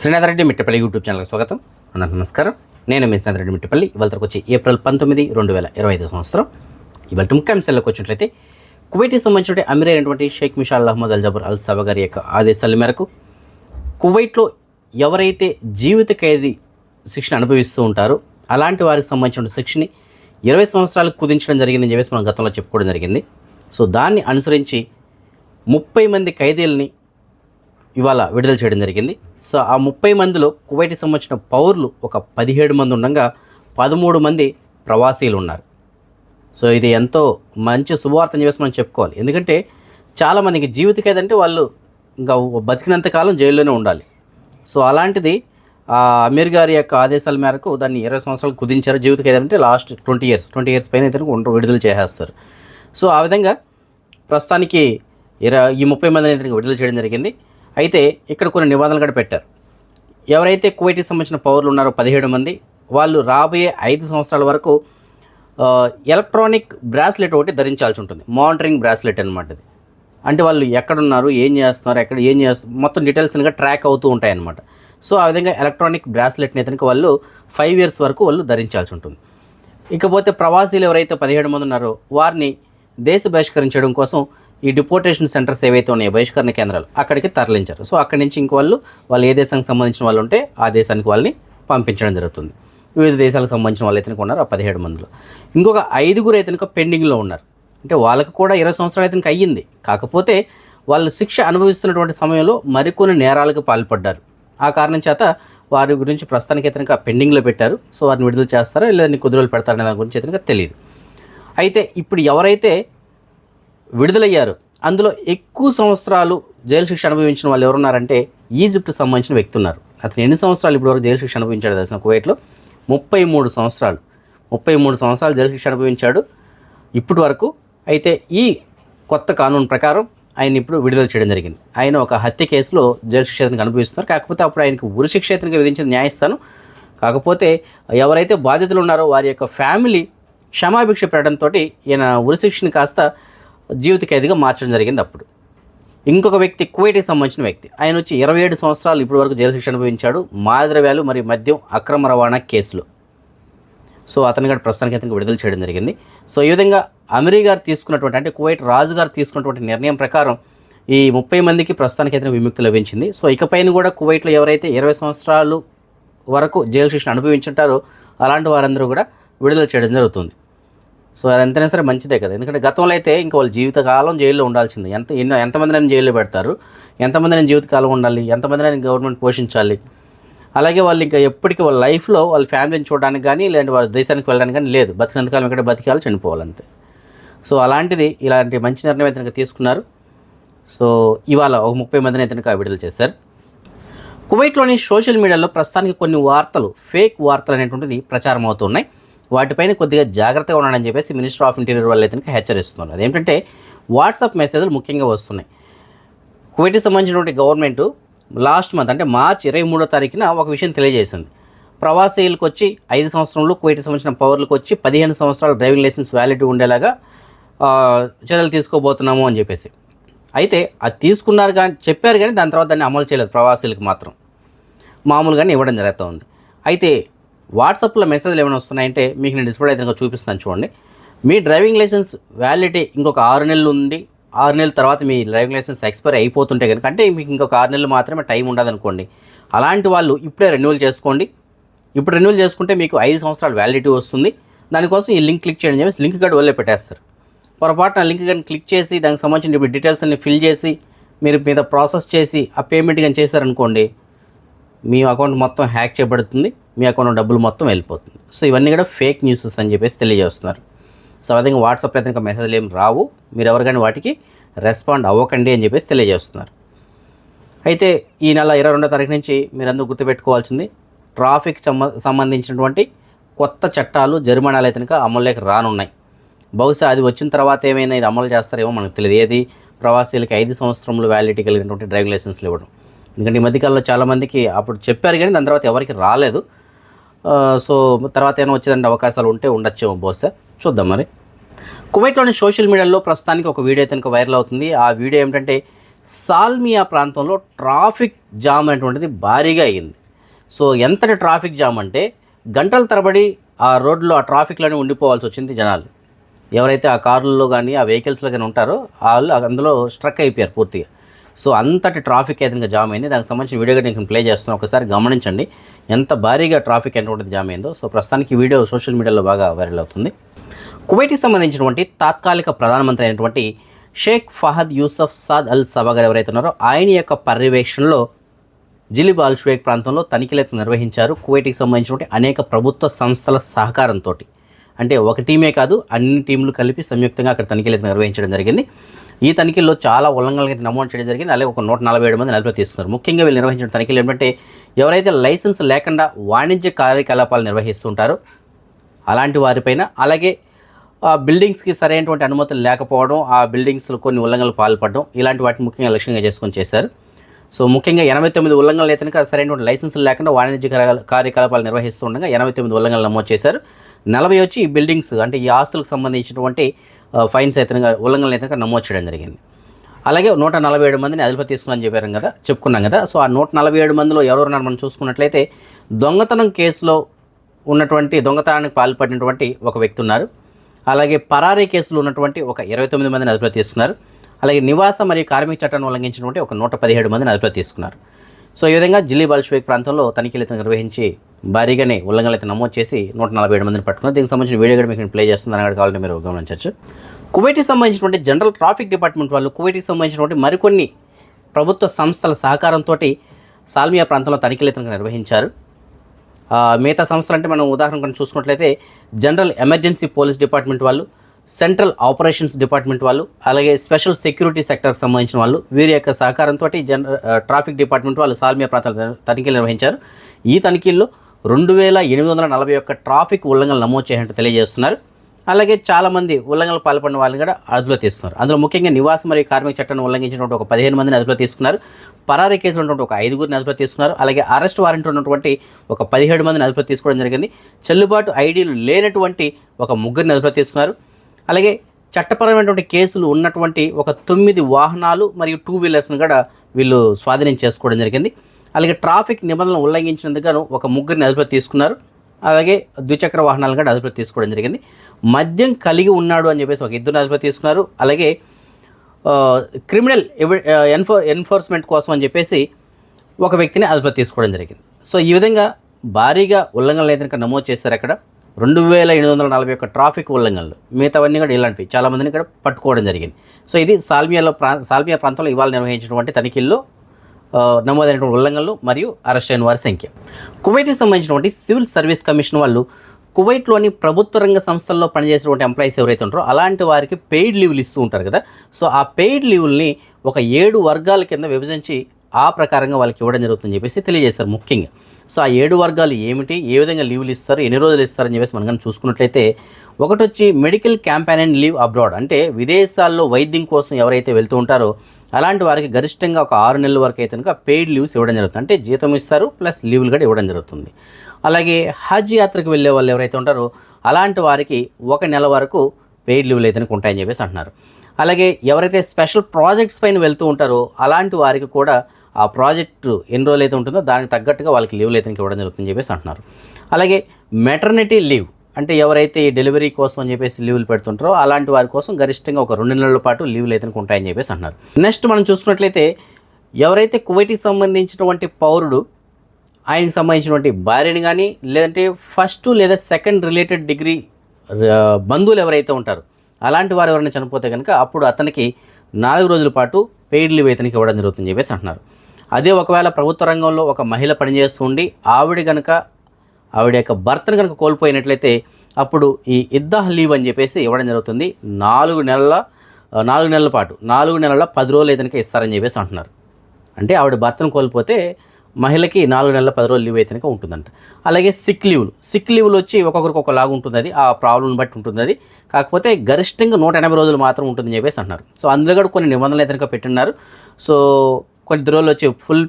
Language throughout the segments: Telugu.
శ్రీనాథ్ రెడ్డి మిట్టపల్లి యూట్యూబ్ ఛానల్కి స్వాగతం. అన్న నమస్కారం. నేను మీ శ్రీనాథ్ రెడ్డి మిట్టపల్లి. ఇవాళకి వచ్చి ఏప్రిల్ పంతొమ్మిది రెండు వేల ఇరవై ఐదు సంవత్సరం. ఇవాళ ముఖ్యాంశాల్లోకి వచ్చినట్లయితే కువైట్కి సంబంధించిన అమీర్ అయినటువంటి Sheikh Mishal Ahmad Al Jaber Al Sabah గారి యొక్క ఆదేశాల మేరకు కువైట్లో ఎవరైతే జీవిత ఖైదీ శిక్షణ అనుభవిస్తూ ఉంటారో అలాంటి వారికి సంబంధించిన శిక్షని ఇరవై సంవత్సరాలకు కుదించడం జరిగిందని చెప్పేసి మనం గతంలో చెప్పుకోవడం జరిగింది. సో దాన్ని అనుసరించి ముప్పై మంది ఖైదీలని ఇవాళ విడుదల చేయడం జరిగింది. సో ఆ ముప్పై మందిలో కువైట్కి సంబంధించిన పౌరులు ఒక పదిహేడు మంది ఉండగా పదమూడు మంది ప్రవాసీలు ఉన్నారు సో ఇది ఎంతో మంచి శుభవార్త అని చెప్పేసి మనం చెప్పుకోవాలి. ఎందుకంటే చాలామందికి జీవిత ఖైదు వాళ్ళు ఇంకా బతికినంత కాలం జైల్లోనే ఉండాలి. సో అలాంటిది ఆ అమీర్ గారి యొక్క ఆదేశాల మేరకు దాన్ని ఇరవై సంవత్సరాలు కుదించారు. జీవిత ఏదంటే last twenty years twenty years పైన అయితే విడుదల చేసేస్తారు. సో ఆ విధంగా ప్రస్తుతానికి ఇర ఈ ముప్పై మందిని అయితే విడుదల చేయడం జరిగింది. అయితే ఇక్కడ కొన్ని నిబంధనలు కూడా పెట్టారు. ఎవరైతే కువైట్కి సంబంధించిన పౌరులు ఉన్నారో పదిహేడు మంది వాళ్ళు రాబోయే ఐదు సంవత్సరాల వరకు ఎలక్ట్రానిక్ బ్రాస్లెట్ ఒకటి ధరించాల్సి ఉంటుంది. మానిటరింగ్ బ్రాస్లెట్ అనమాట ఇది అంటే వాళ్ళు ఎక్కడున్నారు ఏం చేస్తున్నారు ఎక్కడ ఏం చేస్తున్నారు మొత్తం డీటెయిల్స్గా ట్రాక్ అవుతూ ఉంటాయన్నమాట సో ఆ విధంగా ఎలక్ట్రానిక్ బ్రాస్లెట్ని ఇతనికి వాళ్ళు ఫైవ్ ఇయర్స్ వరకు వాళ్ళు ధరించాల్సి ఉంటుంది. ఇకపోతే ప్రవాసీలు ఎవరైతే పదిహేడు మంది ఉన్నారో వారిని దేశ బహిష్కరించడం కోసం ఈ డిపోర్టేషన్ సెంటర్స్ ఏవైతే ఉన్నాయో బహిష్కరణ కేంద్రాలు అక్కడికి తరలించారు. సో అక్కడి నుంచి ఇంక వాళ్ళు వాళ్ళు ఏ దేశానికి సంబంధించిన వాళ్ళు ఉంటే ఆ దేశానికి వాళ్ళని పంపించడం జరుగుతుంది. వివిధ దేశాలకు సంబంధించిన వాళ్ళు అయితే ఉన్నారు ఆ పదిహేడు మందిలో. ఇంకొక ఐదుగురు అయితే పెండింగ్లో ఉన్నారు. అంటే వాళ్ళకు కూడా ఇరవై సంవత్సరాలు అయితే అయ్యింది. కాకపోతే వాళ్ళు శిక్ష అనుభవిస్తున్నటువంటి సమయంలో మరికొన్ని నేరాలకు పాల్పడ్డారు. ఆ కారణం చేత వారి గురించి ప్రస్తుతానికి అయితే పెండింగ్లో పెట్టారు. సో వారిని విడుదల చేస్తారా లేదా కొద్ది రోజులు పెడతారనే దాని గురించి అయితే తెలియదు. అయితే ఇప్పుడు ఎవరైతే విడుదలయ్యారు. అందులో ఎక్కువ సంవత్సరాలు జైలు శిక్ష అనుభవించిన వాళ్ళు ఎవరున్నారంటే ఈజిప్ట్ సంబంధించిన వ్యక్తి ఉన్నారు. అతను ఎన్ని సంవత్సరాలు ఇప్పటివరకు జైలు శిక్ష అనుభవించాడు తెలిసిన కువైట్లో? ముప్పై మూడు సంవత్సరాలు. ముప్పై మూడు సంవత్సరాలు జైలు శిక్ష అనుభవించాడు ఇప్పటి వరకు. అయితే ఈ కొత్త కానూన్ ప్రకారం ఆయన ఇప్పుడు విడుదల చేయడం జరిగింది. ఆయన ఒక హత్య కేసులో జైలు శిక్ష అతనికి అనుభవిస్తున్నారు. కాకపోతే అప్పుడు ఆయనకు ఉరి శిక్ష అతనికి విధించిన న్యాయస్థానం. కాకపోతే ఎవరైతే బాధితులు ఉన్నారో వారి యొక్క ఫ్యామిలీ క్షమాభిక్ష పెట్టడంతో ఈయన ఉరిశిక్షని కాస్త జీవిత ఖైదీగా మార్చడం జరిగింది అప్పుడు. ఇంకొక వ్యక్తి కువైట్కి సంబంధించిన వ్యక్తి. ఆయన వచ్చి ఇరవై ఏడు సంవత్సరాలు ఇప్పటి వరకు జైలు శిక్ష అనుభవించాడు. మాదిరవ్యాలు మరియు మద్యం అక్రమ రవాణా కేసులు. సో అతని గారు ప్రస్తుతానికి అతనికి విడుదల చేయడం జరిగింది. సో ఈ విధంగా అమరీ గారు తీసుకున్నటువంటి అంటే కువైట్ రాజు గారు తీసుకున్నటువంటి నిర్ణయం ప్రకారం ఈ ముప్పై మందికి ప్రస్తుతానికి అయితే విముక్తి లభించింది. సో ఇకపైన కూడా కువైట్లో ఎవరైతే ఇరవై సంవత్సరాలు వరకు జైలు శిక్షణ అనుభవించుంటారో అలాంటి వారందరూ కూడా విడుదల చేయడం జరుగుతుంది. సో అది ఎంతైనా సరే మంచిదే కదా. ఎందుకంటే గతంలో అయితే ఇంకా వాళ్ళు జీవితకాలం జైల్లో ఉండాల్సింది. ఎంత ఎన్నో ఎంతమందిని జైల్లో పెడతారు. ఎంతమందిని జీవితకాలం ఉండాలి. ఎంతమందిని గవర్నమెంట్ పోషించాలి. అలాగే వాళ్ళు ఇంకా ఎప్పటికీ వాళ్ళ లైఫ్లో వాళ్ళ ఫ్యామిలీని చూడడానికి కానీ లేదంటే వాళ్ళ దేశానికి వెళ్ళడానికి కానీ లేదు. బతికినంతకాలం ఇక్కడ బతికాలి చనిపోవాలంతే సో అలాంటిది ఇలాంటి మంచి నిర్ణయం అయితే తీసుకున్నారు. సో ఇవాళ ఒక ముప్పై మందిని అయితే విడుదల చేశారు. కువైట్లోని సోషల్ మీడియాలో ప్రస్తుతానికి కొన్ని వార్తలు ఫేక్ వార్తలు అనేటువంటిది ప్రచారం అవుతున్నాయి వాటిపైన కొద్దిగా జాగ్రత్తగా ఉండాలని చెప్పేసి మినిస్టర్ ఆఫ్ ఇంటీరియర్ వాళ్ళు అయితే హెచ్చరిస్తున్నారు. అదేంటంటే వాట్సాప్ మెసేజ్లు ముఖ్యంగా వస్తున్నాయి. కువైట్కి సంబంధించినటువంటి గవర్నమెంట్ లాస్ట్ మంత్ అంటే మార్చ్ ఇరవై మూడో తారీఖున ఒక విషయం తెలియజేసింది. ప్రవాసీలకు వచ్చి ఐదు సంవత్సరంలో కువైట్కి సంబంధించిన పౌరులకు వచ్చి పదిహేను సంవత్సరాల డ్రైవింగ్ లైసెన్స్ వ్యాలిటీ ఉండేలాగా చర్యలు తీసుకోబోతున్నాము అని చెప్పేసి. అయితే అది తీసుకున్నారు కానీ చెప్పారు కానీ దాని తర్వాత దాన్ని అమలు చేయలేదు ప్రవాసీలకు మాత్రం. మామూలుగానే ఇవ్వడం జరుగుతూ ఉంది అయితే వాట్సాప్లో మెసేజ్లు ఏమైనా వస్తున్నాయంటే మీకు నేను డిస్ప్లే అయితే చూపిస్తాను చూడండి. మీ డ్రైవింగ్ లైసెన్స్ వ్యాలిడిటీ ఇంకొక ఆరు నెలలు ఉంది ఆరు నెలల తర్వాత మీ డ్రైవింగ్ లైసెన్స్ ఎక్స్పైర్ అయిపోతుంటే కనుక అంటే మీకు ఇంకొక ఆరు నెలలు మాత్రమే టైం ఉండదు అనుకోండి అలాంటి వాళ్ళు ఇప్పుడే రెన్యువల్ చేసుకోండి. ఇప్పుడు రెన్యువల్ చేసుకుంటే మీకు ఐదు సంవత్సరాలు వ్యాలిడిటీ వస్తుంది. దానికోసం ఈ లింక్ క్లిక్ చేయడం చెప్పేసి లింక్ కార్డు వదిలే పెట్టేస్తారు. పొరపాటున లింక్ కానీ క్లిక్ చేసి దానికి సంబంధించిన ఇప్పుడు డీటెయిల్స్ అన్ని ఫిల్ చేసి మీరు మీద ప్రాసెస్ చేసి ఆ పేమెంట్ కానీ చేశారనుకోండి మీ అకౌంట్ మొత్తం హ్యాక్ చేయబడుతుంది. మీ అకౌంట్ డబ్బులు మొత్తం వెళ్ళిపోతుంది. సో ఇవన్నీ కూడా ఫేక్ న్యూసెస్ అని చెప్పేసి తెలియజేస్తున్నారు. సో అదే వాట్సాప్లో అయితే ఇంకా మెసేజ్లు ఏం రావు. మీరు ఎవరు వాటికి రెస్పాండ్ అవ్వకండి అని చెప్పేసి తెలియజేస్తున్నారు. అయితే ఈ నెల ఇరవై రెండో తారీఖు నుంచి మీరందరూ గుర్తుపెట్టుకోవాల్సింది ట్రాఫిక్ సంబంధించినటువంటి కొత్త చట్టాలు జరిమానాలు అయితే కనుక అమల్లోకి రానున్నాయి. బహుశా అది వచ్చిన తర్వాత ఏమైనా ఇది అమలు చేస్తారేమో మనకు తెలియదు. ఏది? ప్రవాసీలకి ఐదు సంవత్సరంలో వ్యాలిడిటీ కలిగినటువంటి డ్రైవింగ్ లైసెన్స్లు ఇవ్వడం ఎందుకంటే ఈ మధ్యకాలంలో చాలామందికి అప్పుడు చెప్పారు కానీ దాని తర్వాత ఎవరికి రాలేదు. సో తర్వాత ఏమైనా వచ్చేదంటే అవకాశాలు ఉంటే ఉండొచ్చేమో బహుశా చూద్దాం మరి. కువైట్లోని సోషల్ మీడియాలో ప్రస్తుతానికి ఒక వీడియో అయితే వైరల్ అవుతుంది. ఆ వీడియో ఏమిటంటే సాల్మియా ప్రాంతంలో ట్రాఫిక్ జామ్ అనేటువంటిది భారీగా అయ్యింది. సో ఎంతటి ట్రాఫిక్ జామ్ అంటే గంటల తరబడి ఆ రోడ్లో ఆ ట్రాఫిక్లోనే ఉండిపోవాల్సి వచ్చింది జనాలు. ఎవరైతే ఆ కార్లలో కానీ ఆ వెహికల్స్లో కానీ ఉంటారో వాళ్ళు అందులో స్ట్రక్ అయిపోయారు పూర్తిగా. సో అంతటి ట్రాఫిక్ ఏదైనా జామ్ అయింది. దానికి సంబంధించిన వీడియో కూడా నేను ప్లే చేస్తున్నాను. ఒకసారి గమనించండి. ఎంత భారీగా ట్రాఫిక్ అనేటువంటిది జామ్ అయిందో. సో ప్రస్తుతానికి వీడియో సోషల్ మీడియాలో బాగా వైరల్ అవుతుంది. కువైట్కి సంబంధించినటువంటి తాత్కాలిక ప్రధానమంత్రి అయినటువంటి షేక్ ఫహద్ యూసఫ్ సాద్ అల్ సబా గారు ఎవరైతే ఉన్నారో ఆయన యొక్క పర్యవేక్షణలో జిలిబ్ అల్ షువేక్ ప్రాంతంలో తనిఖీలు అయితే నిర్వహించారు. కువైట్కి సంబంధించినటువంటి అనేక ప్రభుత్వ సంస్థల సహకారంతో. అంటే ఒక టీమే కాదు అన్ని టీంలు కలిపి సంయుక్తంగా అక్కడ తనిఖీలు అయితే నిర్వహించడం జరిగింది. ఈ తనిఖీల్లో చాలా ఉల్లంఘనలు అయితే నమోదు చేయడం జరిగింది. అలాగే ఒక నూట నలభై ఏడు మంది అదుపులో తీసుకున్నారు. ముఖ్యంగా వీళ్ళు నిర్వహించిన తనిఖీలు ఏంటంటే ఎవరైతే లైసెన్స్ లేకుండా వాణిజ్య కార్యకలాపాలు నిర్వహిస్తుంటారో అలాంటి వారిపైన అలాగే ఆ బిల్డింగ్స్కి సరైనటువంటి అనుమతులు లేకపోవడం ఆ బిల్డింగ్స్లో కొన్ని ఉల్లంఘనలు పాల్పడడం ఇలాంటి వాటిని ముఖ్యంగా లక్ష్యంగా చేసుకొని చేశారు. సో ముఖ్యంగా ఎనభై తొమ్మిది ఉల్లంఘనలు అయితే కనుక సరైనటువంటి లైసెన్సులు లేకుండా వాణిజ్య కార్య- కార్యకలాపాలు నిర్వహిస్తుండగా ఎనభై తొమ్మిది ఉల్లంఘనలు నమోదు చేశారు. నలభై వచ్చి ఈ బిల్డింగ్స్ అంటే ఈ ఆస్తులకు సంబంధించినటువంటి ఫైన్స్ అయితే ఉల్లంఘనలు అయితే నమోదు చేయడం జరిగింది. అలాగే నూట నలభై ఏడు మందిని అదుపులో తీసుకున్నాను చెప్పారు కదా చెప్పుకున్నాం కదా. సో ఆ నూట నలభై ఏడు మందిలో ఎవరున్నారు మనం చూసుకున్నట్లయితే దొంగతనం కేసులో ఉన్నటువంటి దొంగతనానికి పాల్పడినటువంటి ఒక వ్యక్తి ఉన్నారు. అలాగే పరారీ కేసులు ఉన్నటువంటి ఒక ఇరవై తొమ్మిది మందిని అదుపులో తీసుకున్నారు. అలాగే నివాస మరియు కార్మిక చట్టాన్ని ఉల్లంఘించినటువంటి ఒక నూట పదిహేడు మందిని అదుపులో తీసుకున్నారు. సో ఈ విధంగా జిల్లీ బాల్షేక్ ప్రాంతంలో తనిఖీలు నిర్వహించి భారీగానే ఉల్లంఘనలు నమోదు చేసి నూట నలభై ఏడు మందిని పట్టుకున్నారు. దీనికి సంబంధించిన వీడియో కూడా మీకు ప్లే చేస్తున్నాను. అక్కడ కావాలంటే మీరు గమనించవచ్చు. కువైట్కి సంబంధించినటువంటి జనరల్ ట్రాఫిక్ డిపార్ట్మెంట్ వాళ్ళు కువైట్కి సంబంధించినటువంటి మరికొన్ని ప్రభుత్వ సంస్థల సహకారంతో సాల్మియా ప్రాంతంలో తనిఖీలు నిర్వహించారు. మిగతా సంస్థలు అంటే మనం ఉదాహరణ చూసుకున్నట్లయితే జనరల్ ఎమర్జెన్సీ పోలీస్ డిపార్ట్మెంట్ వాళ్ళు సెంట్రల్ ఆపరేషన్స్ డిపార్ట్మెంట్ వాళ్ళు అలాగే స్పెషల్ సెక్యూరిటీ సెక్టర్కి సంబంధించిన వాళ్ళు వీరి యొక్క సహకారంతో జనరల్ ట్రాఫిక్ డిపార్ట్మెంట్ వాళ్ళు సాల్మియా ప్రాంతాల తనిఖీలు నిర్వహించారు. ఈ తనిఖీల్లో రెండు వేల ఎనిమిది వందల నలభై ఒక్క ట్రాఫిక్ ఉల్లంఘనలు నమోదు చేసినట్టు తెలియజేస్తున్నారు. అలాగే చాలామంది ఉల్లంఘనలు పాల్పడిన వాళ్ళని కూడా అదుపులో తీస్తున్నారు. అందులో ముఖ్యంగా నివాస మరియు కార్మిక చట్టాన్ని ఉల్లంఘించినటువంటి ఒక పదిహేను మందిని అదుపులో తీసుకున్నారు. పరారీ కేసులు ఉన్నటువంటి ఒక ఐదుగురిని అదుపులో తీసుకున్నారు. అలాగే అరెస్ట్ వారెంట్ ఉన్నటువంటి ఒక పదిహేడు మందిని అదుపులో తీసుకోవడం జరిగింది. చెల్లుబాటు ఐడీలు లేనటువంటి ఒక ముగ్గురిని అదుపులో తీసుకున్నారు. అలాగే చట్టపరమైనటువంటి కేసులు ఉన్నటువంటి ఒక తొమ్మిది వాహనాలు మరియు టూ వీలర్స్ని కూడా వీళ్ళు స్వాధీనం చేసుకోవడం జరిగింది. అలాగే ట్రాఫిక్ నిబంధనలు ఉల్లంఘించినందుకు ఒక ముగ్గురిని అదుపులో తీసుకున్నారు. అలాగే ద్విచక్ర వాహనాలను కూడా అదుపులో తీసుకోవడం జరిగింది. మద్యం కలిగి ఉన్నాడు అని చెప్పేసి ఒక ఇద్దరు అదుపులో తీసుకున్నారు. అలాగే క్రిమినల్ ఎవి ఎన్ఫో ఎన్ఫోర్స్మెంట్ కోసం అని చెప్పేసి ఒక వ్యక్తిని అదుపులో తీసుకోవడం జరిగింది. సో ఈ విధంగా భారీగా ఉల్లంఘనలు అయితే కనుక నమోదు చేశారు అక్కడ. రెండు వేల ఎనిమిది వందల నలభై ఒక్క ట్రాఫిక్ ఉల్లంఘనలు. మిగతావన్నీ కూడా ఇలాంటివి. చాలామందిని ఇక్కడ పట్టుకోవడం జరిగింది. సో ఇది సాల్మియాలో ప్రా సాల్మియా ప్రాంతంలో ఇవాళ నిర్వహించినటువంటి తనిఖీల్లో నమోదైనటువంటి ఉల్లంఘనలు మరియు అరెస్ట్ అయిన వారి సంఖ్య. కువైట్కి సంబంధించినటువంటి సివిల్ సర్వీస్ కమిషన్ వాళ్ళు కువైట్లోని ప్రభుత్వ రంగ సంస్థల్లో పనిచేసేటువంటి ఎంప్లాయీస్ ఎవరైతే ఉంటారో అలాంటి వారికి పెయిడ్ లీవ్లు ఇస్తూ ఉంటారు కదా. సో ఆ పెయిడ్ లీవుల్ని ఒక ఏడు వర్గాల కింద విభజించి ఆ ప్రకారంగా వాళ్ళకి ఇవ్వడం జరుగుతుందని చెప్పేసి తెలియజేశారు ముఖ్యంగా. సో ఆ ఏడు వర్గాలు ఏమిటి? ఏ విధంగా లీవ్లు ఇస్తారు? ఎన్ని రోజులు ఇస్తారని చెప్పేసి మనం కానీ చూసుకున్నట్లయితే ఒకటి వచ్చి మెడికల్ క్యాంపెయిన్ లీవ్ అబ్రాడ్. అంటే విదేశాల్లో వైద్యం కోసం ఎవరైతే వెళ్తూ ఉంటారో అలాంటి వారికి గరిష్టంగా ఒక ఆరు నెలల వరకు అయితే కనుక పెయిడ్ లీవ్స్ ఇవ్వడం జరుగుతుంది. అంటే జీతం ఇస్తారు ప్లస్ లీవ్లు కూడా ఇవ్వడం జరుగుతుంది. అలాగే హజ్ యాత్రకు వెళ్ళే వాళ్ళు ఎవరైతే ఉంటారో అలాంటి వారికి ఒక నెల వరకు పెయిడ్ లీవ్లు అయితే ఉంటాయని చెప్పేసి అంటున్నారు. అలాగే ఎవరైతే స్పెషల్ ప్రాజెక్ట్స్ పైన వెళ్తూ ఉంటారో అలాంటి వారికి కూడా ఆ ప్రాజెక్టు ఎన్ని రోజులు అయితే ఉంటుందో దానికి తగ్గట్టుగా వాళ్ళకి లీవ్లు అయితే ఇవ్వడం జరుగుతుందని చెప్పేసి అంటున్నారు. అలాగే మెటర్నిటీ లీవ్ అంటే ఎవరైతే ఈ డెలివరీ కోసం అని చెప్పేసి లీవ్లు పెడుతుంటారో అలాంటి వారి కోసం గరిష్టంగా ఒక రెండు నెలల పాటు లీవ్లు అయితే ఉంటాయని చెప్పేసి అంటున్నారు. నెక్స్ట్ మనం చూసుకున్నట్లయితే ఎవరైతే కువైట్కి సంబంధించినటువంటి పౌరుడు ఆయనకి సంబంధించినటువంటి భార్యని కానీ లేదంటే ఫస్ట్ లేదా సెకండ్ రిలేటెడ్ డిగ్రీ బంధువులు ఎవరైతే ఉంటారో అలాంటి వారు ఎవరైనా చనిపోతే కనుక అప్పుడు అతనికి నాలుగు రోజుల పాటు పెయిడ్ లీవ్ ఇతనికి ఇవ్వడం జరుగుతుందని చెప్పేసి అంటున్నారు. అదే ఒకవేళ ప్రభుత్వ రంగంలో ఒక మహిళ పనిచేస్తుండి ఆవిడ కనుక ఆవిడ యొక్క భర్తను కనుక కోల్పోయినట్లయితే అప్పుడు ఈ ఇద్దాహ్ లీవ్ అని చెప్పేసి ఇవ్వడం జరుగుతుంది. నాలుగు నెలల నాలుగు నెలల పాటు నాలుగు నెలల పది రోజులు ఏదైనా ఇస్తారని చెప్పేసి అంటున్నారు. అంటే ఆవిడ భర్తను కోల్పోతే మహిళకి నాలుగు నెలల పది రోజులు లీవ్ అయితే ఉంటుందంట. అలాగే సిక్ లీవ్లు సిక్ లీవ్లు వచ్చి ఒక్కొక్కరికి ఒకలాగా ఉంటుంది అది ఆ ప్రాబ్లమ్ని బట్టి ఉంటుంది అది కాకపోతే గరిష్టంగా నూట ఎనభై రోజులు మాత్రం ఉంటుందని చెప్పేసి అంటున్నారు. సో అందులో కూడా కొన్ని నిబంధనలు అయితే పెట్టినారు పెట్టున్నారు. సో కొన్ని రోజులు వచ్చి ఫుల్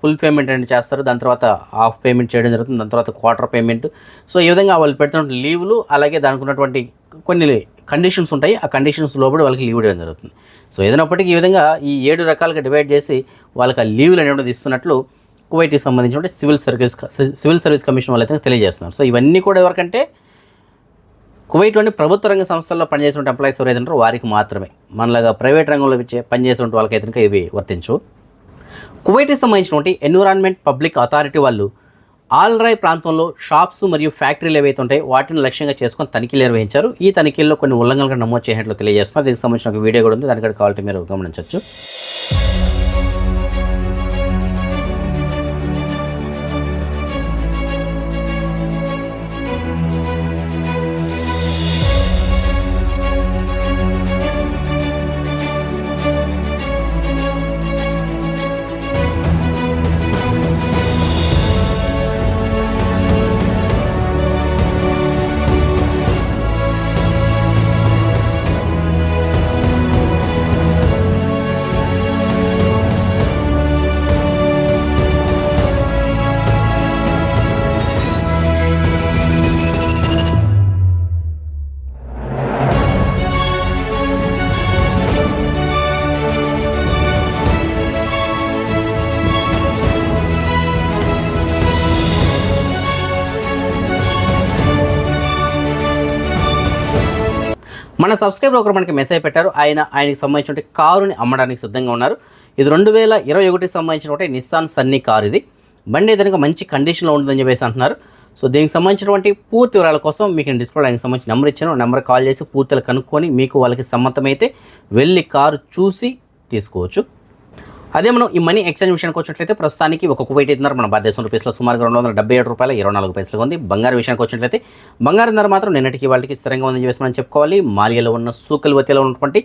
ఫుల్ పేమెంట్ అనేది చేస్తారు. దాని తర్వాత హాఫ్ పేమెంట్ చేయడం జరుగుతుంది. దాని తర్వాత క్వార్టర్ పేమెంట్ సో ఈ విధంగా వాళ్ళు పెడుతున్న లీవ్లు అలాగే దానికి ఉన్నటువంటి కొన్ని కండిషన్స్ ఉంటాయి. ఆ కండిషన్స్ లోపల వాళ్ళకి లీవ్ ఇవ్వడం జరుగుతుంది. సో ఏదైనప్పటికీ ఈ విధంగా ఈ ఏడు రకాలుగా డివైడ్ చేసి వాళ్ళకి ఆ లీవ్లు అనేవి ఇస్తున్నట్లు కువైట్కి సంబంధించిన civil service civil service commission వాళ్ళు అయితే తెలియజేస్తున్నారు. సో ఇవన్నీ కూడా ఎవరికంటే కువైట్లోని ప్రభుత్వ రంగ సంస్థల్లో పనిచేసిన ఎంప్లాయీస్ ఎవరైతే ఉంటారో వారికి మాత్రమే. మనలాగా ప్రైవేట్ రంగంలో ఇచ్చే వాళ్ళకైతే ఇవి వర్తించు కువైట్కి సంబంధించినటువంటి ఎన్విరాన్మెంట్ పబ్లిక్ అథారిటీ వాళ్ళు ఆల్రాయ్ ప్రాంతంలో షాప్స్ మరియు ఫ్యాక్టరీలు ఏవైతే ఉంటాయో వాటిని లక్ష్యంగా చేసుకొని తనిఖీలు నిర్వహించారు. ఈ తనిఖీల్లో కొన్ని ఉల్లంఘనలు నమోదు చేసినట్లు తెలియజేస్తున్నారు. దీనికి సంబంధించిన ఒక వీడియో కూడా ఉంది. దానికంటే కావాలంటే మీరు గమనించవచ్చు. సబ్స్క్రైబర్ ఒకరు మనకి మెసేజ్ పెట్టారు. ఆయన ఆయనకి సంబంధించిన కారుని అమ్మడానికి సిద్ధంగా ఉన్నారు. ఇది రెండు వేల ఇరవై ఒకటికి సంబంధించినటువంటి నిస్సాన్ సన్నీ కారు ఇది. బండి ఏదైనా మంచి కండిషన్లో ఉంటుందని చెప్పేసి అంటున్నారు. సో దీనికి సంబంధించినటువంటి పూర్తి వివరాల కోసం మీకు నేను డిస్ప్లే ఆయనకి సంబంధించిన నెంబర్ ఇచ్చాను. నెంబర్ కాల్ చేసి పూర్తిగా కనుక్కొని మీకు వాళ్ళకి సమ్మతమైతే వెళ్ళి కారు చూసి తీసుకోవచ్చు. అదే మనం ఈ మనీ ఎక్స్చేంజ్ విషయానికి వచ్చినట్లయితే ప్రస్తుతానికి ఒక కువైట్ ఇద్దరు మన భారతదేశం రూపీస్లో సుమారుగా రెండు వందల డెబ్బై ఏడు రూపాయల ఇరవై నాలుగు పైసలు ఉంది. బంగారు విషయానికి వచ్చినట్లయితే బంగారం ధర మాత్రం నిన్నటికి వాళ్ళకి స్థిరంగా ఉందని చెప్పేసి మనం చెప్పుకోవాలి. మాలియాలో ఉన్న సూకల్వతిలో ఉన్నటువంటి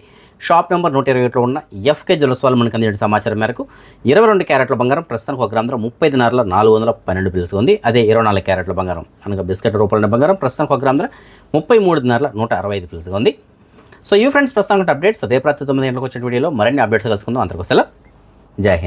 షాప్ నెంబర్ నూట ఇరవై ఒకటిలో ఉన్న ఎఫ్కే జ్యువెల్స్ వాళ్ళు మనకు అందించిన సమాచారం మేరకు ఇరవై రెండు క్యారెట్ల బంగారం ప్రస్తుతానికి ఒక గ్రామ ధర ముప్పై దినారుల నాలుగు వందల పన్నెండు పిలుసు ఉంది. అదే ఇరవై నాలుగు క్యారెట్ల బంగారం అనగా బిస్కెట్ రూపాయల బంగారం ప్రస్తుతానికి ఒక గ్రామ ధర ముప్పై మూడు దినారుల నూట అరవై ఐదు పిలుసుగా ఉంది. సో ఈ ఫ్రెండ్స్ ప్రస్తుతానికి అప్డేట్స్. అదే ప్రతి తొమ్మిది గంటలకు వచ్చిన వీడియోలో మరిన్ని అప్డేట్స్ కలుసుకుందాం. అందరికోసం জয়